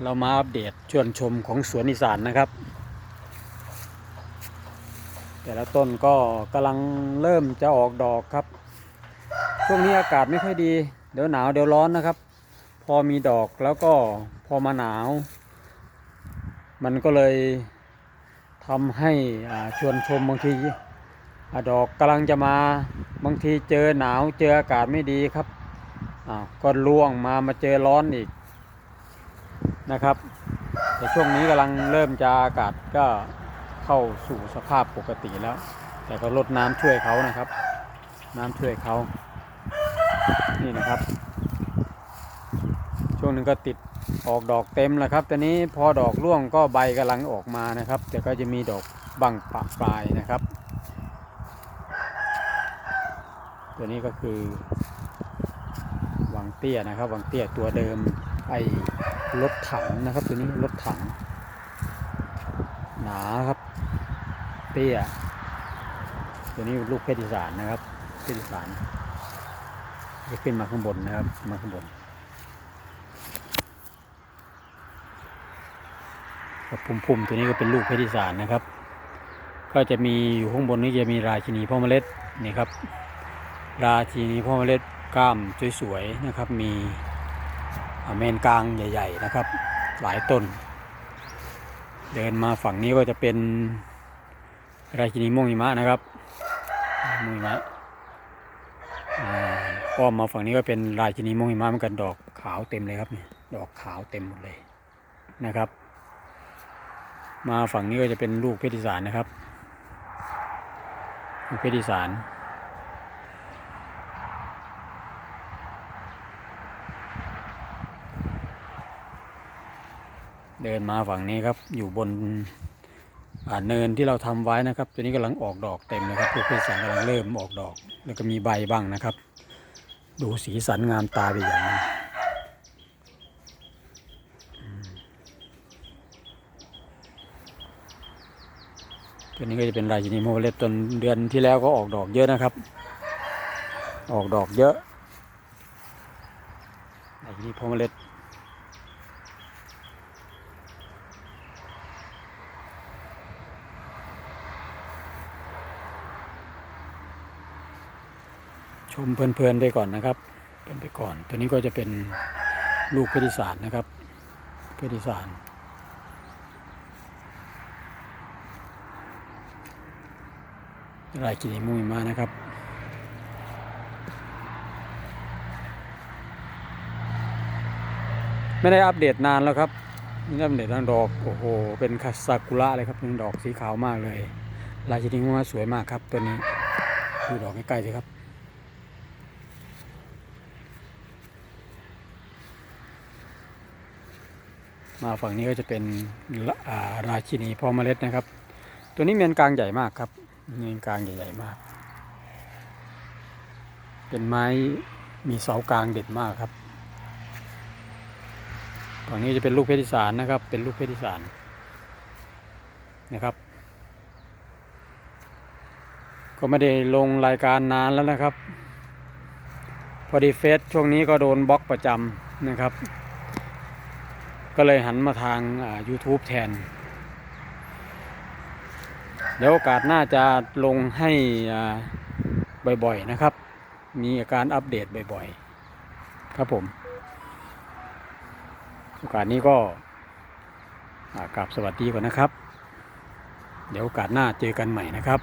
เรามาอัปเดตชวนชมของสวนอีสานนะครับ แต่ละต้นก็กำลังเริ่มจะออกดอกครับ ช่วงนี้อากาศไม่ค่อยดี เดี๋ยวหนาวเดี๋ยวร้อนนะครับ พอมีดอกแล้วก็พอมาหนาว มันก็เลยทำให้ชวนชมบางทีอดอกกำลังจะมาบางทีเจอหนาวเจออากาศไม่ดีครับก็ร่วงมามาเจอร้อนอีก นะครับ แต่ช่วงนี้กำลังเริ่มจะอากาศก็เข้าสู่สภาพปกติแล้ว แต่ก็ลดน้ำช่วยเขานะครับ น้ำช่วยเขานี่นะครับ ช่วงหนึงก็ติดออกดอกเต็มแล้วครับตอนนี้พอดอกร่วงก็ใบกำลังออกมานะครับ แต่ก็จะมีดอกบังปะปลายนะครับ ตัวนี้ก็คือวังเตี้ยนะครับวังเตี้ยตัวเดิมไอ รถถังนะครับตัวนี้รถถัง หนาครับ เตี้ยตัวนี้ลูกเพชรอีสานนะครับเพชรอีสานจะขึ้นมาข้างบนนะครับมาข้างบนกับพุ่มๆตัวนี้ก็เป็นลูกเพชรอีสานนะครับ ก็จะมีอยู่ข้างบนนี้จะมีราชินีพ่อเมล็ดนี่ครับ ราชินีพ่อเมล็ดกล้ามสวยๆนะครับมี เมนกลางใหญ่ ๆ นะครับ หลายต้น เดินมาฝั่งนี้ก็จะเป็นราชินีม่วงหิมะนะครับม่วงหิมะอ้อมมาฝั่งนี้ก็เป็นราชินีม่วงหิมะเหมือนกันดอกขาวเต็มเลยครับนี่ดอกขาวเต็มหมดเลยนะครับ มาฝั่งนี้ก็จะเป็นลูกเพชรสานนะครับลูกเพชรสาน เดินมาฝั่งนี้ครับ อยู่บนอ่าเนินที่เราทำไว้นะครับ ตัวนี้กำลังออกดอกเต็มนะครับลูกเพชสันกำลังเริ่มออกดอก แล้วก็มีใบบ้างนะครับ ดูสีสันงามตาไปอย่างนึงอืมตัวนี้ก็จะเป็นราชินีโมเลตต้นเดือนที่แล้วก็ออกดอกเยอะนะครับ ออกดอกเยอะราชินีโพเล็ด ชมเพลินๆไปก่อนนะครับเป็นไปก่อน ตัวนี้ก็จะเป็นลูกเพชรศาสตร์นะครับเพชรศาสตร์รายกินมุยมานะครับไม่ได้อัปเดตนานแล้วครับไม่ได้อัปเดตนานดอกโอ้โหเป็นคาซากุระเลยครับเป็นดอกสีขาวมากเลย ลายชนิดว่าสวยมากครับตัวนี้ดูดอกใกล้ๆสิครับ มาฝั่งนี้ก็จะเป็นาราชินีพ่อเมล็ดนะครับ ตัวนี้เมียนกลางใหญ่มากครับเมียนกลางใหญ่ๆมาก เป็นไม้มีเสากลางเด็ดมากครับฝั่งนี้จะเป็นลูกเพชรสานนะครับ เป็นลูกเพชรสานนะครับ ก็ไม่ได้ลงรายการนานแล้วนะครับ พอดีเฟซช่วงนี้ก็โดนบล็อกประจำนะครับ ก็เลยหันมาทาง YouTube แทน เดี๋ยวโอกาสหน้าจะลงให้บ่อยๆนะครับ มีอาการอัปเดตบ่อยๆ ครับผม โอกาสนี้ก็กราบสวัสดีก่อนนะครับ เดี๋ยวโอกาสหน้าเจอกันใหม่นะครับ